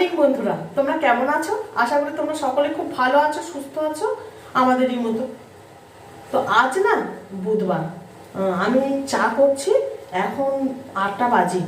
Morning বন্ধুরা, তোমরা কেমন আছো? আশা করি তোমরা সকলে খুব ভালো আছো, সুস্থ আছো, আমাদেরই মতো। তো আজ না, বুধবার। আমি চা করছি, এখন আটটা বাজে।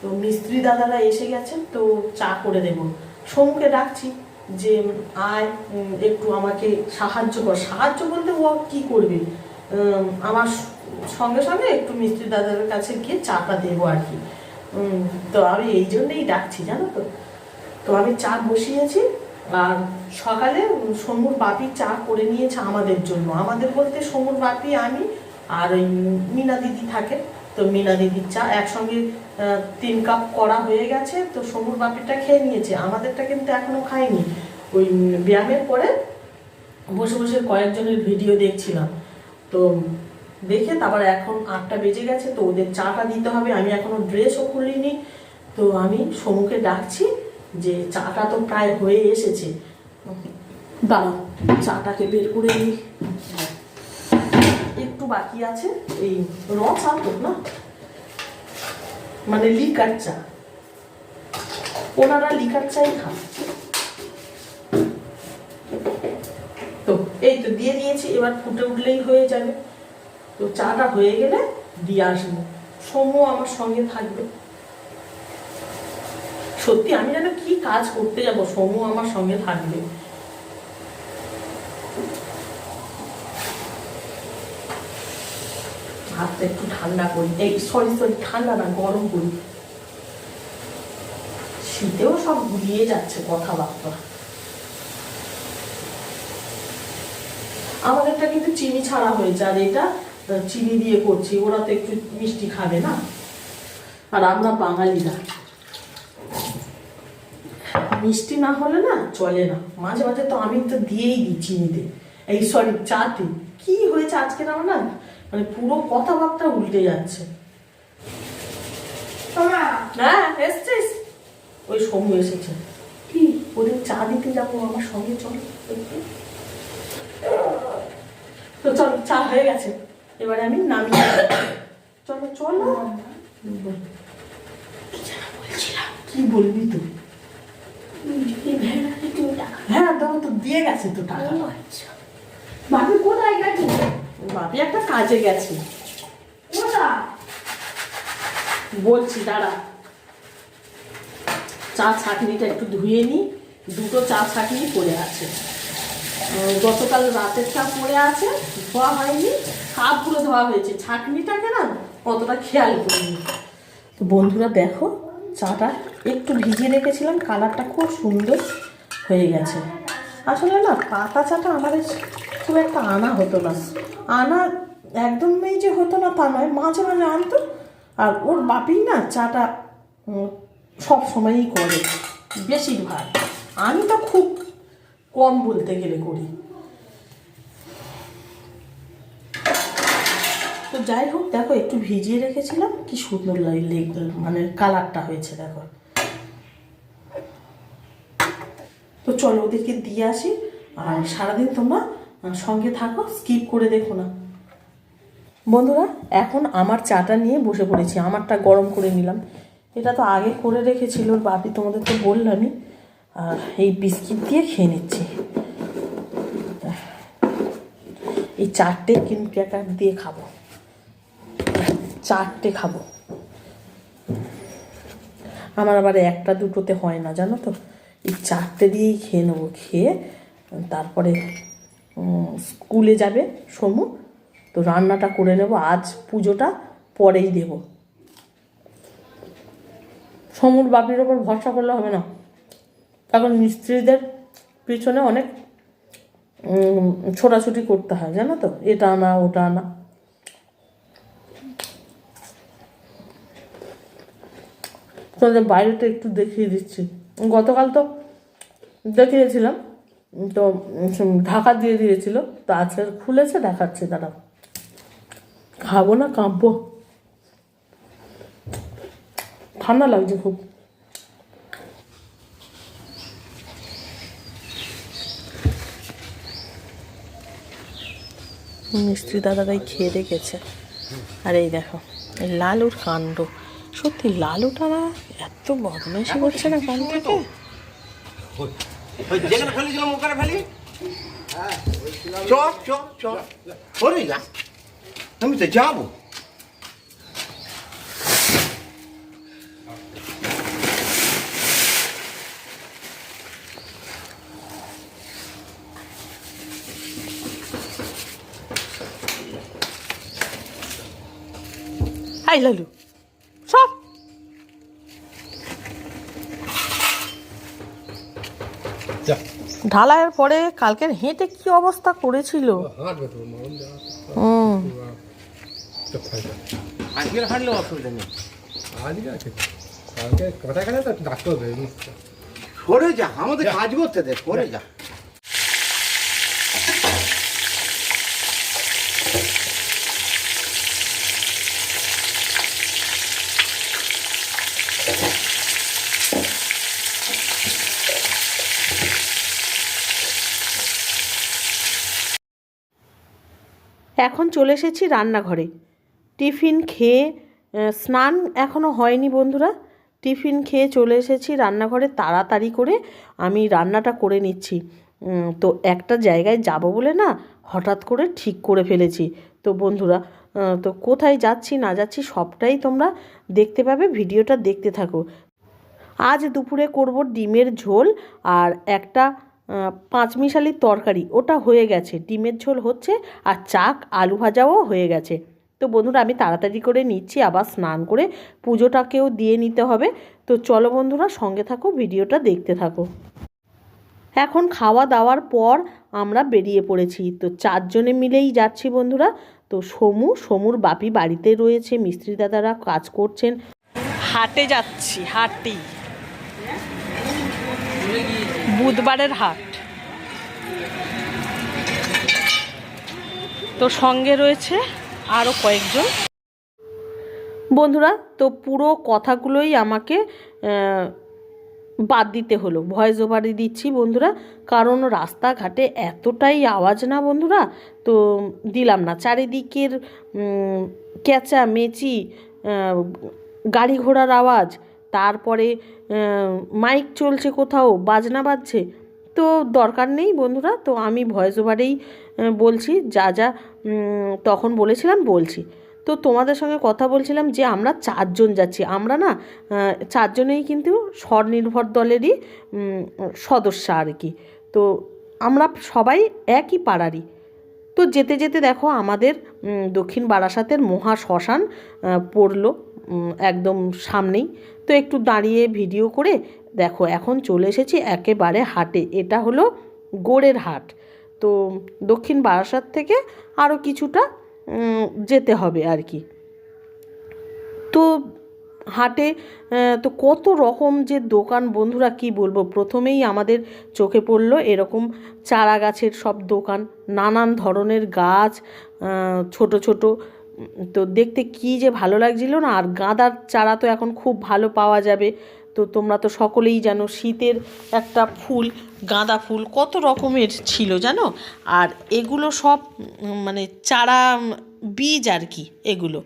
তো মিস্ত্রি দাদারা এসে গেছে, তো চা করে দেব। সোমকে ডাকছি যে, আয় একটু আমাকে সাহায্য কর। সাহায্য বলতে ও কি করবে? আমার সঙ্গে সঙ্গে একটু মিস্ত্রি দাদার কাছে গিয়ে চাটা দেবো আর কি। তো আমি এই জন্যই ডাকছি, জানো তো। তো আমি চা বসিয়েছি আর সকালে সমুর বাপি চা করে নিয়েছে আমাদের জন্য। আমাদের বলতে সমুর বাপি, আমি আর ওই মিনা দিদি থাকে। তো মিনা দিদির চা একসঙ্গে তিন কাপ করা হয়ে গেছে, তো সমুর বাপিটা খেয়ে নিয়েছে। আমাদেরটা কিন্তু এখনও খাইনি ওই ব্যায়ামের পরে বসে বসে কয়েকজনের ভিডিও দেখছিলাম। তো দেখে তারপর এখন আটটা বেজে গেছে, তো ওদের চাটা দিতে হবে। আমি এখনও ড্রেসও খুলিনি। তো আমি সমুকে ডাকছি। যে চাটা তো প্রায় হয়ে এসেছে। দাঁড়াও চাটাকে বের করে নিই একটু বাকি আছে, এই র চা তো না? মানে লিকার চা। ওনারা লিকার চাই খান। তো এই তো দিয়ে দিয়েছি, এবার ফুটে উঠলেই হয়ে যাবে। তো চাটা হয়ে গেলে দিয়ে আসব। সমু আমার সঙ্গে থাকবে। সত্যি, আমি যেন কি কাজ করতে যাব? সমু আমার সঙ্গে থাকবে। হাতটা একটু ঠান্ডা করি। এই সরি সরি ঠান্ডা না, গরম করি। শীতেও সব গুলিয়ে যাচ্ছে কথাবার্তা। আমাদেরটা কিন্তু চিনি ছাড়া হয়েছে, আর এটা চিনি দিয়ে করছি। ওরা তো একটু মিষ্টি খাবে না? আর আমরা বাঙালিরা। মিষ্টি না হলে না চলে না। মাঝে মাঝে তো আমি তো দিয়েই দিই চিনিতে। এই সরি চাতে। কি হয়েছে আজকে আমার না? মানে পুরো কথাবার্তা উল্টে যাচ্ছে। হ্যাঁ এসছিস? ওই সমু এসেছে। কি? ওদের চা দিতে যাব আমার সঙ্গে চল। তো চল চা হয়ে গেছে। এবারে আমি নামিয়ে চলো চলো। কি বলবি তুই? হ্যাঁ তো তো দিয়ে গেছে তো টাকা। বাপি কোথায় গেছে? বাপি একটা কাজে গেছে। কোথায়? বলছি দাঁড়া। চা ছাঁকনিটা একটু ধুয়ে নিই দুটো চা ছাঁকনি পড়ে আছে। গতকাল রাতের চা পড়ে আছে ধোয়া হয়নি। কাপগুলো ধোয়া হয়েছে। ছাঁকনিটাকে না অতটা খেয়াল করিনি। তো বন্ধুরা দেখো চাটা একটু ভিজিয়ে রেখেছিলাম, কালারটা খুব সুন্দর হয়ে গেছে। আসলে না, পাতা চাটা আমাদের খুব একটা আনা হতো না। আনা একদমই যে হতো না তা নয়, মাঝে মাঝে আনতো। আর ওর বাপি না চাটা সব সময়ই করে, বেশিরভাগ। আমি তো খুব কম বলতে গেলে করি। তো যাই হোক, দেখো, একটু ভিজিয়ে রেখেছিলাম, কি সুন্দর লাগে মানে কালারটা হয়েছে, দেখো। তো চলো ওদেরকে দিয়ে আসি। আর সারাদিন তোমরা সঙ্গে থাকো স্কিপ করে দেখো না। বন্ধুরা, এখন আমার চাটা নিয়ে বসে পড়েছি। আমারটা গরম করে নিলাম। এটা তো আগে করে রেখেছিল, বাপি তোমাদের তো বললামই আর এই বিস্কিট দিয়ে খেয়ে নিচ্ছি। এই চারটে কিন প্যাকেট দিয়ে খাব। চারটে খাব। আমার আবার একটা দুটোতে হয় না, জানো তো? এই চারটে দিয়েই খেয়ে নেব, খেয়ে তারপরে স্কুলে যাবে সমু, তো রান্নাটা করে নেব, আজ পুজোটা পরেই দেব। সমুর বাপির ওপর ভরসা করলে হবে না। এখন মিস্ত্রিদের পিছনে অনেক ছোটাছুটি করতে হয়, জানো তো? এটা আনা, ওটা আনা। তোমাদের বাইরেটা একটু দেখিয়ে দিচ্ছি। গতকাল তো দেখিয়েছিলাম তো ঢাকা দিয়ে দিয়েছিল, তো আজকে খুলেছে, দেখাচ্ছে তারা খাব না, কাঁপবো। ঠান্ডা লাগছে খুব। মিস্ত্রি দাদারাই খেয়ে রেখেছে। আর এই দেখো, লালুর কাণ্ড। সত্যি লালুটা না এত বদমাইশি করছে না কান থেকে? ওই- ওই যেখানে ফেলেছিলাম ওখানে ফেলি? চ চ চ সরে যা আমি তো যাব। হাই লালু সব যা ঢালাইয়ের পরে কালকের হেঁটে কি অবস্থা করেছিল? হুম। আজকের হাঁটলেও অসুবিধা নেই। আজকে আছে কালকে তো ডাক্তার সরে যা আমাদের কাজ করতে দে সরে যা। এখন চলে এসেছি রান্নাঘরে। টিফিন খেয়ে স্নান এখনও হয়নি বন্ধুরা। টিফিন খেয়ে চলে এসেছি রান্নাঘরে তাড়াতাড়ি করে। আমি রান্নাটা করে নিচ্ছি। তো একটা জায়গায় যাব বলে না হঠাৎ করে ঠিক করে ফেলেছি। তো বন্ধুরা তো কোথায় যাচ্ছি না যাচ্ছি সবটাই তোমরা দেখতে পাবে, ভিডিওটা দেখতে থাকো। আজ দুপুরে করব ডিমের ঝোল আর একটা আহ, পাঁচমিশালি তরকারি ওটা হয়ে গেছে। ডিমের ঝোল হচ্ছে আর চাক আলু ভাজাও হয়ে গেছে। তো বন্ধুরা আমি তাড়াতাড়ি করে নিচ্ছি আবার স্নান করে পুজোটাকেও দিয়ে নিতে হবে। তো চলো বন্ধুরা সঙ্গে থাকো ভিডিওটা দেখতে থাকো। এখন খাওয়া দাওয়ার পর আমরা বেরিয়ে পড়েছি। তো চারজনে মিলেই যাচ্ছি বন্ধুরা। তো সমু সমুর বাপি বাড়িতে রয়েছে মিস্ত্রি দাদারা কাজ করছেন। হাটে যাচ্ছি হাটে বুধবারের হাট। তো সঙ্গে রয়েছে আরও কয়েকজন। বন্ধুরা, তো পুরো কথাগুলোই আমাকে বাদ দিতে হলো। ভয়েস ওভারে দিচ্ছি বন্ধুরা, কারণ রাস্তাঘাটে এতটাই আওয়াজ না বন্ধুরা, তো দিলাম না। চারিদিকের ক্যাচা, মেচি গাড়ি ঘোড়ার আওয়াজ তারপরে মাইক চলছে কোথাও, বাজনা বাজছে, তো দরকার নেই বন্ধুরা, তো আমি ভয়েস ওভারেই বলছি, যা যা তখন বলেছিলাম, বলছি। তো তোমাদের সঙ্গে কথা বলছিলাম যে আমরা চারজন যাচ্ছি, আমরা না চারজনেই কিন্তু স্বনির্ভর দলেরই সদস্য আর কি। তো আমরা সবাই একই পাড়ারই। তো যেতে যেতে দেখো আমাদের দক্ষিণ বারাসাতের মহা শ্মশান পড়ল। একদম সামনেই। তো একটু দাঁড়িয়ে ভিডিও করে দেখো, এখন চলে এসেছি একেবারে হাটে। এটা হলো গোড়ের হাট। তো দক্ষিণ বারাসাত থেকে আরও কিছুটা যেতে হবে আর কি। তো হাটে তো কত রকম যে দোকান, বন্ধুরা কি বলব? প্রথমেই আমাদের চোখে পড়ল এরকম চারা গাছের সব দোকান, নানান ধরনের গাছ ছোট ছোট তো দেখতে কি যে ভালো লাগছিল না? আর গাঁদার চারা তো এখন খুব ভালো পাওয়া যাবে। তো তোমরা তো সকলেই জানো শীতের একটা ফুল, গাঁদা ফুল কত রকমের ছিল জানো? আর এগুলো সব মানে চারা বীজ আর কি এগুলো।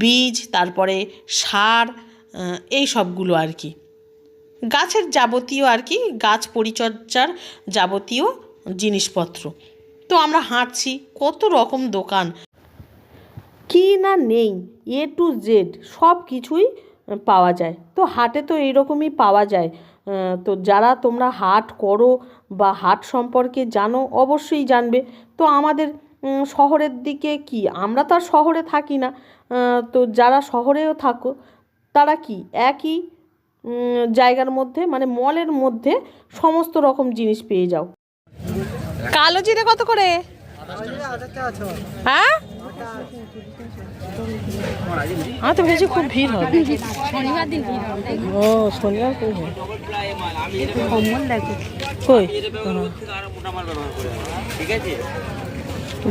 বীজ, তারপরে সার এই সবগুলো আর কি। গাছের যাবতীয় আর কি, গাছ পরিচর্যার যাবতীয় জিনিসপত্র। তো আমরা হাঁটছি, কত রকম দোকান। কি না নেই এ টু জেড সব কিছুই পাওয়া যায়। তো হাটে তো এইরকমই পাওয়া যায়। তো যারা তোমরা হাট করো বা হাট সম্পর্কে জানো অবশ্যই জানবে। তো আমাদের শহরের দিকে কি? আমরা তো আর শহরে থাকি না। তো যারা শহরেও থাকো তারা কি? একই জায়গার মধ্যে মানে মলের মধ্যে সমস্ত রকম জিনিস পেয়ে যাও। কালো জিরে কত করে? হ্যাঁ? আমি তো ভেবেছি খুব ভিড় হবে শনিবার দিন ও শনিবার কই হয়? কই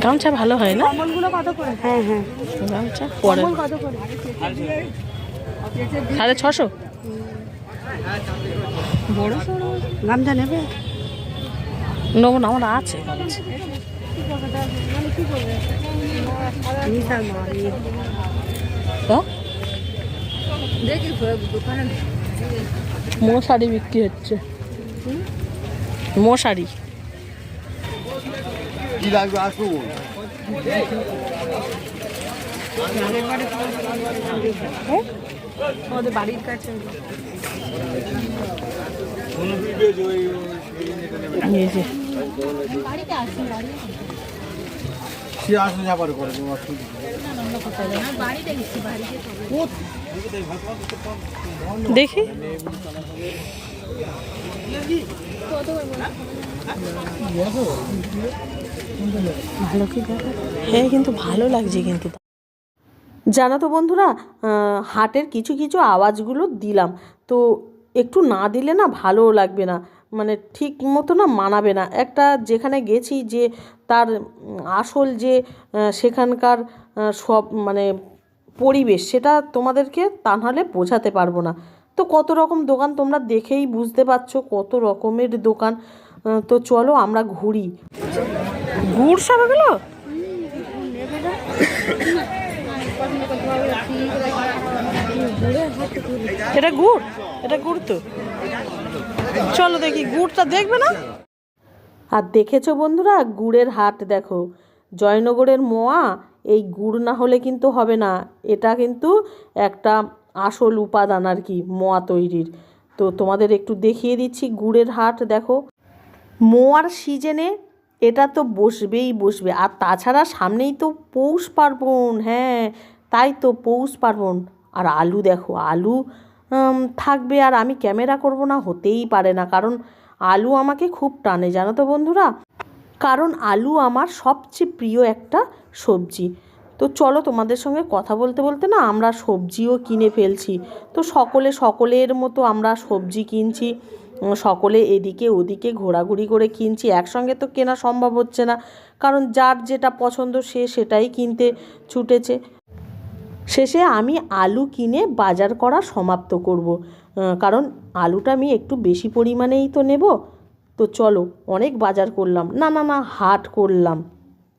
গামছা ভালো হয় না কত করে হ্যাঁ হ্যাঁ গামছা পরে কত করে সাড়ে ছশো বড় সড়ো গামছা নেবে নেব না আমার আছে গামছা বিশাল মাল তো দেখি দোকানে মো শাড়ি। বিক্রি হচ্ছে মশারি আসুন আমাদের বাড়ির কাছে। এই যে। যাবার করে দেখি। হ্যাঁ কিন্তু ভালো লাগছে কিন্তু। জানো তো বন্ধুরা হাটের কিছু কিছু আওয়াজগুলো দিলাম। তো একটু না দিলে না ভালো লাগবে না। মানে ঠিক মতো না মানাবে না। একটা যেখানে গেছি যে তার আসল যে সেখানকার সব মানে পরিবেশ, সেটা তোমাদেরকে তা নাহলে বোঝাতে পারব না। তো কত রকম দোকান তোমরা দেখেই বুঝতে পারছ, কত রকমের দোকান। তো চলো আমরা ঘুরি। গুড় সব এগুলো? এটা গুড়? এটা গুড় তো? চলো দেখি, গুড়টা দেখবে না? আর দেখেছ বন্ধুরা, গুড়ের হাট দেখো। জয়নগরের মোয়া, এই গুড় না হলে কিন্তু হবে না। এটা কিন্তু একটা আসল উপাদান আর কি, মোয়া তৈরির। তো তোমাদের একটু দেখিয়ে দিচ্ছি গুড়ের হাট, দেখো। মোয়ার সিজনে এটা তো বসবেই বসবে। আর তাছাড়া সামনেই তো পৌষ পার্বণ হ্যাঁ তাই তো পৌষ পার্বণ। আর আলু দেখো, আলু থাকবে আর আমি ক্যামেরা করব না, হতেই পারে না। কারণ আলু আমাকে খুব টানে, জানো তো বন্ধুরা? কারণ আলু আমার সবচেয়ে প্রিয় একটা সবজি। তো চলো তোমাদের সঙ্গে কথা বলতে বলতে না, আমরা সবজিও কিনে ফেলছি। তো সকলে সকলের মতো আমরা সবজি কিনছি সকলে এদিকে ওদিকে ঘোরাঘুরি করে কিনছি। একসঙ্গে তো কেনা সম্ভব হচ্ছে না, কারণ যার যেটা পছন্দ সে সেটাই কিনতে ছুটেছে। শেষে আমি আলু কিনে বাজার করা সমাপ্ত করব। কারণ আলুটা আমি একটু বেশি পরিমাণেই তো নেব। তো চলো, অনেক বাজার করলাম। না না না, হাট করলাম।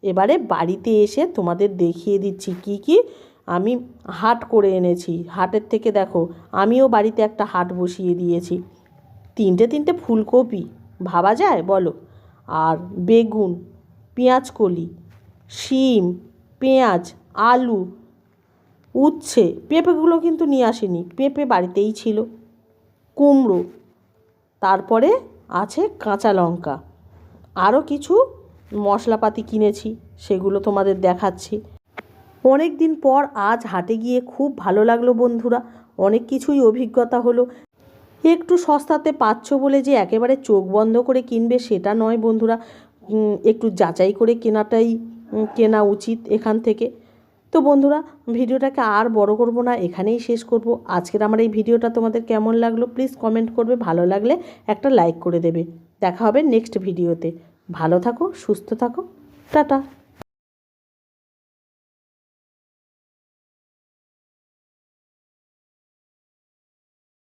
এবারে বাড়িতে এসে তোমাদের দেখিয়ে দিচ্ছি কি কি আমি হাট করে এনেছি। হাটের থেকে দেখো, আমিও বাড়িতে একটা হাট বসিয়ে দিয়েছি। তিনটে তিনটে ফুলকপি, ভাবা যায়? বলো। আর বেগুন, পেঁয়াজকলি, শিম, পেঁয়াজ, আলু উচ্ছে। পেঁপেগুলো কিন্তু নিয়ে আসিনি। পেঁপে বাড়িতেই ছিল। কুমড়ো। তারপরে আছে কাঁচা লঙ্কা। আরও কিছু মশলাপাতি কিনেছি, সেগুলো তোমাদের দেখাচ্ছি। অনেক দিন পর আজ হাটে গিয়ে খুব ভালো লাগল বন্ধুরা। অনেক কিছুই অভিজ্ঞতা হলো। একটু সস্তাতে পাচ্ছ বলে যে একেবারে চোখ বন্ধ করে কিনবে সেটা নয় বন্ধুরা। একটু যাচাই করে কেনাটাই কেনা উচিত এখান থেকে। তো বন্ধুরা, ভিডিওটাকে আর বড় করব না, এখানেই শেষ করব। আজকের আমার এই ভিডিওটা তোমাদের কেমন লাগল প্লিজ কমেন্ট করবে, ভালো লাগলে একটা লাইক করে দেবে। দেখা হবে নেক্সট ভিডিওতে। ভালো থাকো, সুস্থ থাকো, টাটা।